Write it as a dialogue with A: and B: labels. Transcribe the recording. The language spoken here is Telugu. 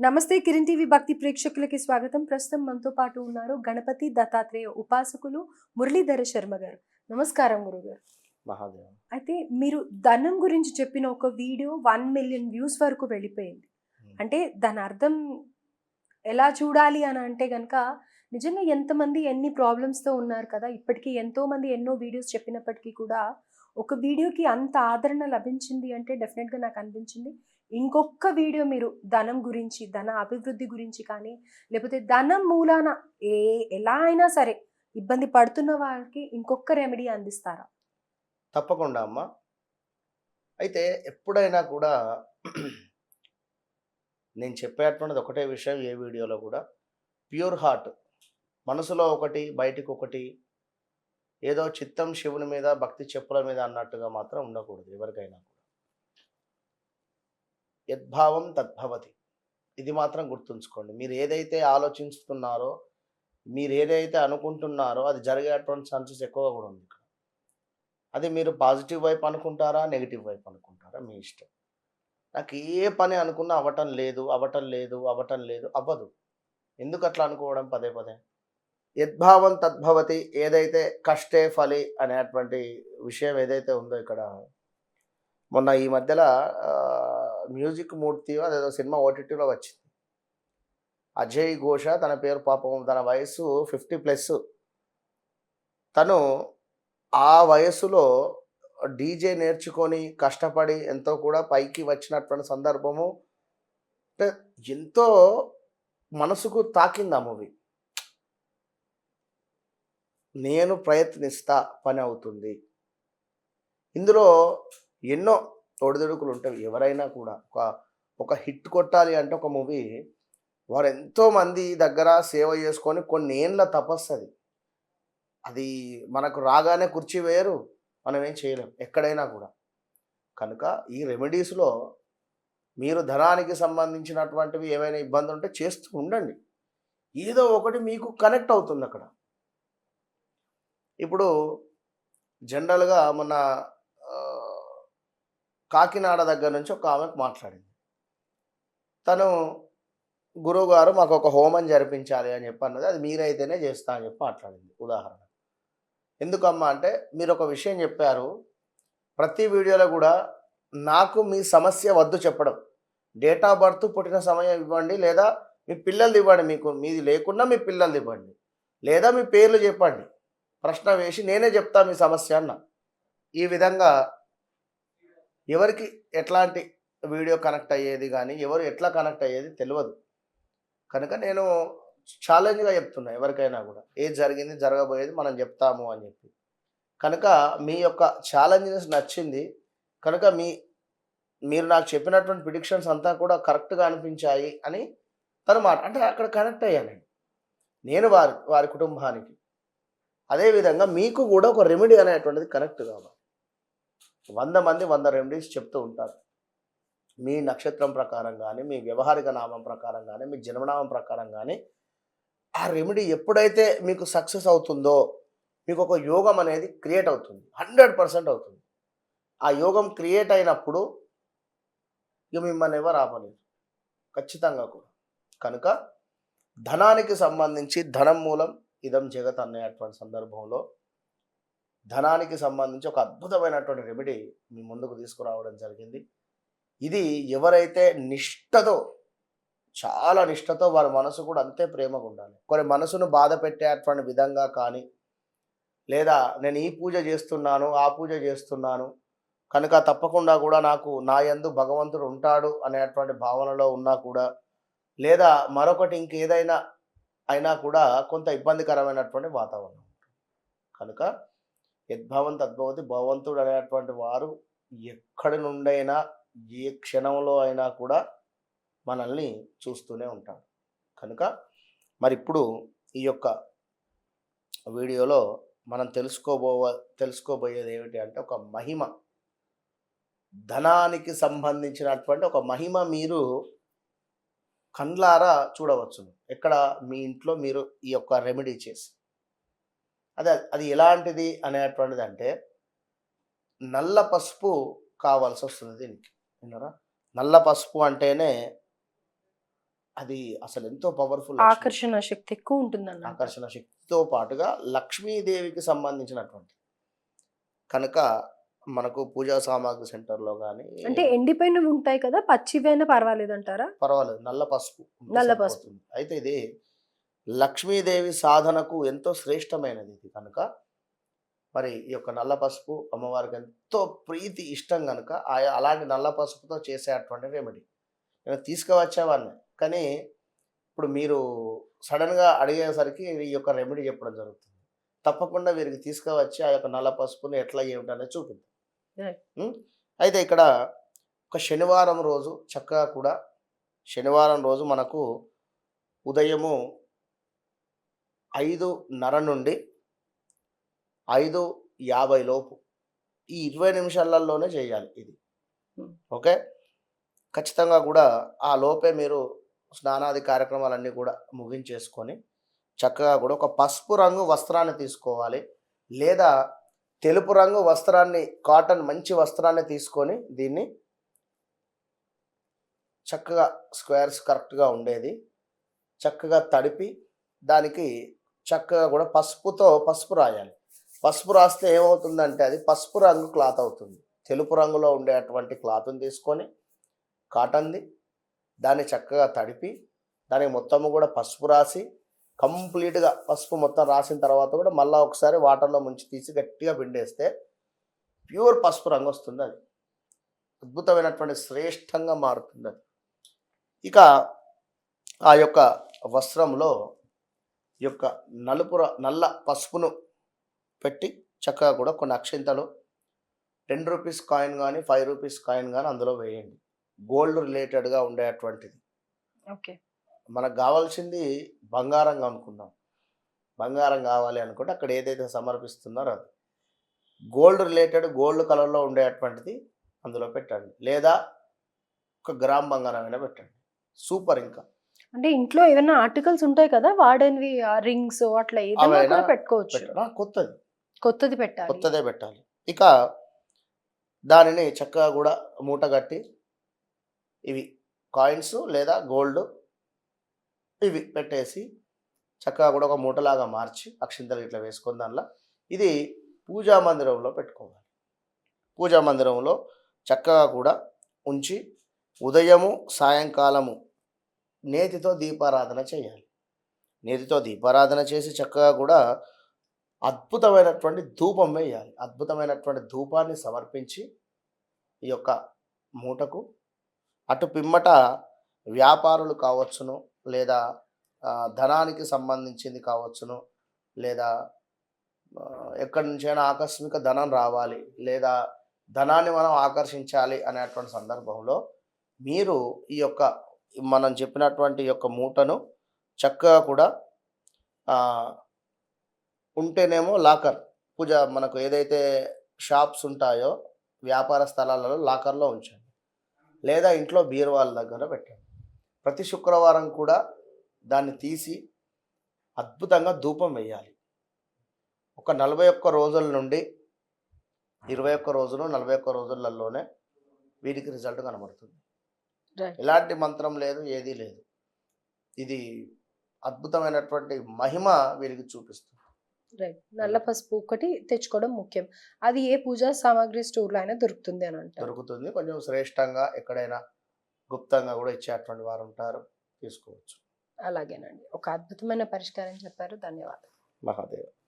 A: నమస్తే కిరణ్ టీవీ భక్తి ప్రేక్షకులకి స్వాగతం. ప్రస్తుతం మనతో పాటు ఉన్నారు గణపతి దత్తాత్రేయ ఉపాసకులు మురళీధర శర్మ గారు. నమస్కారం గురుగారు.
B: మహాదేవ.
A: అయితే మీరు ధనం గురించి చెప్పిన ఒక వీడియో వన్ మిలియన్ వ్యూస్ వరకు వెళ్ళిపోయింది. అంటే దాని అర్థం ఎలా చూడాలి అని అంటే కనుక నిజంగా ఎంతమంది ఎన్ని ప్రాబ్లమ్స్తో ఉన్నారు కదా ఇప్పటికీ ఎంతో మంది ఎన్నో వీడియోస్ చెప్పినప్పటికీ కూడా ఒక వీడియోకి అంత ఆదరణ లభించింది అంటే డెఫినెట్గా నాకు అనిపించింది. ఇంకొక వీడియో మీరు ధనం గురించి ధన అభివృద్ధి గురించి కానీ లేకపోతే ధనం మూలాన ఏ ఎలా అయినా సరే ఇబ్బంది పడుతున్న వారికి ఇంకొక రెమెడీ అందిస్తారా?
B: తప్పకుండా అమ్మ. అయితే ఎప్పుడైనా కూడా నేను చెప్పేటువంటిది ఒకటే విషయం ఏ వీడియోలో కూడా. Pure heart. మనసులో ఒకటి బయటికి ఒకటి ఏదో చిత్తం శివుని మీద భక్తి చెప్పుల మీద అన్నట్టుగా మాత్రం ఉండకూడదు ఎవరికైనా యద్భావం తద్భవతి. ఇది మాత్రం గుర్తుంచుకోండి. మీరు ఏదైతే ఆలోచిస్తున్నారో మీరు ఏదైతే అనుకుంటున్నారో అది జరిగేటువంటి ఛాన్సెస్ ఎక్కువగా కూడా ఉంది ఇక్కడ. అది మీరు పాజిటివ్ వైపు అనుకుంటారా నెగిటివ్ వైపు అనుకుంటారా మీ ఇష్టం. నాకు ఏ పని అనుకున్నా అవ్వటం లేదు అవ్వటం లేదు అవ్వటం లేదు అవ్వదు. ఎందుకు అట్లా అనుకోవడం పదే పదే? యద్భావం తద్భవతి ఏదైతే కష్టే ఫలి అనేటువంటి విషయం ఏదైతే ఉందో ఇక్కడ మొన్న ఈ మధ్యలో మ్యూజిక్ మూర్తియో అదేదో సినిమా ఓటీటీలో వచ్చింది. అజయ్ ఘోష తన పేరు పాపం తన వయసు ఫిఫ్టీ ప్లస్. తను ఆ వయసులో డీజే నేర్చుకొని కష్టపడి ఎంతో కూడా పైకి వచ్చినటువంటి సందర్భము. అంటే ఎంతో మనసుకు తాకింది ఆ మూవీ. నేను ప్రయత్నిస్తా పని అవుతుంది. ఇందులో ఎన్నో ఒడిదుడుకులు ఉంటాయి ఎవరైనా కూడా ఒక ఒక హిట్ కొట్టాలి అంటే ఒక మూవీ వారు ఎంతోమంది దగ్గర సేవ చేసుకొని కొన్ని ఏండ్ల తపస్సు అది. అది మనకు రాగానే కుర్చీ వేయరు మనం ఏం చేయలేం ఎక్కడైనా కూడా. కనుక ఈ రెమెడీస్లో మీరు ధనానికి సంబంధించినటువంటివి ఏమైనా ఇబ్బంది ఉంటే చేస్తూ ఉండండి. ఏదో ఒకటి మీకు కనెక్ట్ అవుతుంది అక్కడ. ఇప్పుడు జనరల్గా మన కాకినాడ దగ్గర నుంచి ఒక ఆమెకు మాట్లాడింది. తను గురువుగారు మాకు ఒక హోమం జరిపించాలి అని చెప్పి అన్నది అది మీరైతేనే చేస్తా అని చెప్పి మాట్లాడింది ఉదాహరణ. ఎందుకమ్మా అంటే మీరు ఒక విషయం చెప్పారు. ప్రతి వీడియోలో కూడా నాకు మీ సమస్య వద్దు చెప్పడం. డేట్ ఆఫ్ బర్త్ పుట్టిన సమయం ఇవ్వండి లేదా మీ పిల్లలు ఇవ్వండి మీకు. మీది లేకుండా మీ పిల్లలు ఇవ్వండి లేదా మీ పేర్లు చెప్పండి. ప్రశ్న వేసి నేనే చెప్తా మీ సమస్య అన్న. ఈ విధంగా ఎవరికి ఎట్లాంటి వీడియో కనెక్ట్ అయ్యేది కానీ ఎవరు ఎట్లా కనెక్ట్ అయ్యేది తెలియదు కనుక నేను ఛాలెంజ్గా చెప్తున్నా ఎవరికైనా కూడా. ఏది జరిగింది జరగబోయేది మనం చెప్తాము అని చెప్పి. కనుక మీ యొక్క ఛాలెంజెస్ నచ్చింది కనుక మీ మీరు నాకు చెప్పినటువంటి ప్రిడిక్షన్స్ అంతా కూడా కరెక్ట్గా అనిపించాయి అని తను మాట అంటే అక్కడ కనెక్ట్ అయ్యాను నేను. నేను వారి వారి కుటుంబానికి. అదేవిధంగా మీకు కూడా ఒక రెమెడీ అనేటువంటిది కనెక్ట్ కావాలి. వంద మంది వంద రెమెడీస్ చెప్తూ ఉంటారు. మీ నక్షత్రం ప్రకారం కానీ మీ వ్యవహారిక నామం ప్రకారం కానీ మీ జన్మనామం ప్రకారం కానీ ఆ రెమెడీ ఎప్పుడైతే మీకు సక్సెస్ అవుతుందో మీకు ఒక యోగం అనేది క్రియేట్ అవుతుంది. హండ్రెడ్ పర్సెంట్ అవుతుంది. ఆ యోగం క్రియేట్ అయినప్పుడు ఇక మిమ్మల్ని ఎవరు ఆపలేదు ఖచ్చితంగా కూడా. కనుక ధనానికి సంబంధించి ధనం మూలం ఇదం జగత్ అనేటువంటి సందర్భంలో ధనానికి సంబంధించి ఒక అద్భుతమైనటువంటి రెమెడీ మీ ముందుకు తీసుకురావడం జరిగింది. ఇది ఎవరైతే నిష్టతో చాలా నిష్టతో వారి మనసు కూడా అంతే ప్రేమగా ఉండాలి. కొన్ని మనసును బాధ పెట్టేటువంటి విధంగా కానీ లేదా నేను ఈ పూజ చేస్తున్నాను ఆ పూజ చేస్తున్నాను కనుక తప్పకుండా కూడా నాకు నా యందు భగవంతుడు ఉంటాడు అనేటువంటి భావనలో ఉన్నా కూడా లేదా మరొకటి ఇంకేదైనా అయినా కూడా కొంత ఇబ్బందికరమైనటువంటి వాతావరణం కనుక యద్భావం తద్భవతి భగవంతుడు అనేటువంటి వారు ఎక్కడి నుండైనా ఏ క్షణంలో అయినా కూడా మనల్ని చూస్తూనే ఉంటాడు కనుక మరి ఇప్పుడు ఈ యొక్క వీడియోలో మనం తెలుసుకోబో తెలుసుకోబోయేది ఏమిటి అంటే ఒక మహిమ. ధనానికి సంబంధించినటువంటి ఒక మహిమ మీరు కండ్లారా చూడవచ్చును. ఎక్కడ మీ ఇంట్లో మీరు ఈ యొక్క రెమెడీ చేసి అదే అది ఎలాంటిది అనేటువంటిది అంటే నల్ల పసుపు కావాల్సి వస్తుంది దీనికి. విన్నారా? నల్ల పసుపు అంటేనే అది అసలు ఎంతో పవర్ఫుల్
A: ఆకర్షణ శక్తి ఎక్కువ ఉంటుందన్న
B: ఆకర్షణ శక్తితో పాటుగా లక్ష్మీదేవికి సంబంధించినటువంటి కనుక మనకు పూజా సామాగ్రి సెంటర్లో కానీ
A: అంటే ఎండిపోయినవి ఉంటాయి కదా పచ్చివైనా పర్వాలేదు అంటారా
B: పర్వాలేదు నల్ల పసుపు
A: నల్ల పసుపు.
B: అయితే ఇది లక్ష్మీదేవి సాధనకు ఎంతో శ్రేష్టమైనది ఇది కనుక. మరి ఈ యొక్క నల్ల పసుపు అమ్మవారికి ఎంతో ప్రీతి ఇష్టం కనుక ఆ- అలాంటి నల్ల పసుపుతో చేసేటువంటి రెమెడీ నేను తీసుకువచ్చేవాడిని కానీ ఇప్పుడు మీరు సడన్గా అడిగేసరికి ఈ యొక్క రెమెడీ చెప్పడం జరుగుతుంది. తప్పకుండా వీరికి తీసుకువచ్చి ఆ యొక్క నల్ల పసుపుని ఎట్లా ఏమిటనేది చూపిద్దాం. ఉం? అయితే ఇక్కడ ఒక శనివారం రోజు చక్కగా కూడా శనివారం రోజు మనకు ఉదయము ఐదున్నర నుండి ఐదు యాభై లోపు. ఈ ఇరవై నిమిషాలలోనే చేయాలి ఇది. ఓకే? ఖచ్చితంగా కూడా ఆ లోపే మీరు స్నానాది కార్యక్రమాలన్నీ కూడా ముగించేసుకొని చక్కగా కూడా ఒక పసుపు రంగు వస్త్రాన్ని తీసుకోవాలి. లేదా తెలుపు రంగు వస్త్రాన్ని కాటన్ మంచి వస్త్రాన్ని తీసుకొని దీన్ని చక్కగా స్క్వేర్స్ కరెక్ట్గా ఉండేది. చక్కగా తడిపి దానికి చక్కగా కూడా పసుపుతో పసుపు రాయాలి. పసుపు రాస్తే ఏమవుతుందంటే అది పసుపు రంగు క్లాత్ అవుతుంది. తెలుపు రంగులో ఉండేటువంటి క్లాత్ని తీసుకొని కాటన్ది దాన్ని చక్కగా తడిపి దానికి మొత్తము కూడా పసుపు రాసి కంప్లీట్గా పసుపు మొత్తం రాసిన తర్వాత కూడా మళ్ళీ ఒకసారి వాటర్లో ముంచి తీసి గట్టిగా పిండేస్తే ప్యూర్ పసుపు రంగు వస్తుంది అది. అద్భుతమైనటువంటి శ్రేష్టంగా మారుతుంది అది ఇక ఆ యొక్క వస్త్రంలో యొక్క నలుపు నల్ల పసుపును పెట్టి చక్కగా కూడా కొన్ని అక్షింతలు టెన్ రూపీస్ కాయిన్ కానీ ఫైవ్ రూపీస్ కాయిన్ కానీ అందులో వేయండి. గోల్డ్ రిలేటెడ్గా ఉండేటువంటిది.
A: ఓకే.
B: మనకు కావాల్సింది బంగారం అనుకున్నాం బంగారం కావాలి అనుకుంటే అక్కడ ఏదైతే సమర్పిస్తున్నారో అది. గోల్డ్ రిలేటెడ్ గోల్డ్ కలర్లో ఉండేటువంటిది అందులో పెట్టండి. లేదా ఒక గ్రామ్ బంగారం అయినా పెట్టండి. సూపర్ ఇంకా.
A: అంటే ఇంట్లో ఏమైనా ఆర్టికల్స్ ఉంటాయి కదా వాడనివి రింగ్స్ అట్లా ఏదైనా కూడా పెట్టుకోవచ్చు.
B: పెట్ట కొత్తది.
A: కొత్తది పెట్టాలి.
B: కొత్తదే పెట్టాలి. ఇక దానిని చక్కగా కూడా మూట కట్టి ఇవి కాయిన్స్ లేదా గోల్డ్ ఇవి పెట్టేసి చక్కగా కూడా ఒక మూటలాగా మార్చి అక్షింతలు ఇట్లా వేసుకొని దానిలో ఇది పూజా మందిరంలో పెట్టుకోవాలి. పూజా మందిరంలో చక్కగా కూడా ఉంచి ఉదయము సాయంకాలము నేతితో దీపారాధన చేయాలి. నేతితో దీపారాధన చేసి చక్కగా కూడా అద్భుతమైనటువంటి ధూపం వేయాలి. అద్భుతమైనటువంటి ధూపాన్ని సమర్పించి ఈ యొక్క మూటకు అటు పిమ్మట వ్యాపారులు కావచ్చును లేదా ధనానికి సంబంధించింది కావచ్చును లేదా ఎక్కడి నుంచైనా ఆకస్మిక ధనం రావాలి లేదా ధనాన్ని మనం ఆకర్షించాలి అనేటువంటి సందర్భంలో మీరు ఈ యొక్క మనం చెప్పినటువంటి యొక్క మూటను చక్కగా కూడా ఉంటేనేమో లాకర్ పూజ మనకు ఏదైతే షాప్స్ ఉంటాయో వ్యాపార స్థలాలలో లాకర్లో ఉంచండి. లేదా ఇంట్లో బీరువాల దగ్గర పెట్టండి. ప్రతి శుక్రవారం కూడా దాన్ని తీసి అద్భుతంగా ధూపం వేయాలి. ఒక నలభై ఒక్క రోజుల నుండి ఇరవై ఒక్క రోజులు నలభై ఒక్క రోజులలోనే వీటికి రిజల్ట్ కనబడుతుంది. ఎలాంటి మంత్రం లేదు ఏదీ లేదు. ఇది అద్భుతమైనటువంటి మహిమ వీరికి చూపిస్తుంది.
A: రైట్ నల్ల పసుపు ఒకటి తెచ్చుకోవడం ముఖ్యం. అది ఏ పూజా సామాగ్రి స్టోర్లో అయినా దొరుకుతుంది అని అంటారు.
B: దొరుకుతుంది. కొంచెం శ్రేష్టంగా ఎక్కడైనా గుప్తంగా కూడా ఇచ్చేటువంటి వారు ఉంటారు. తీసుకోవచ్చు.
A: అలాగేనండి. ఒక అద్భుతమైన పరిష్కారం చెప్పారు. ధన్యవాదాలు.
B: మహాదేవ్.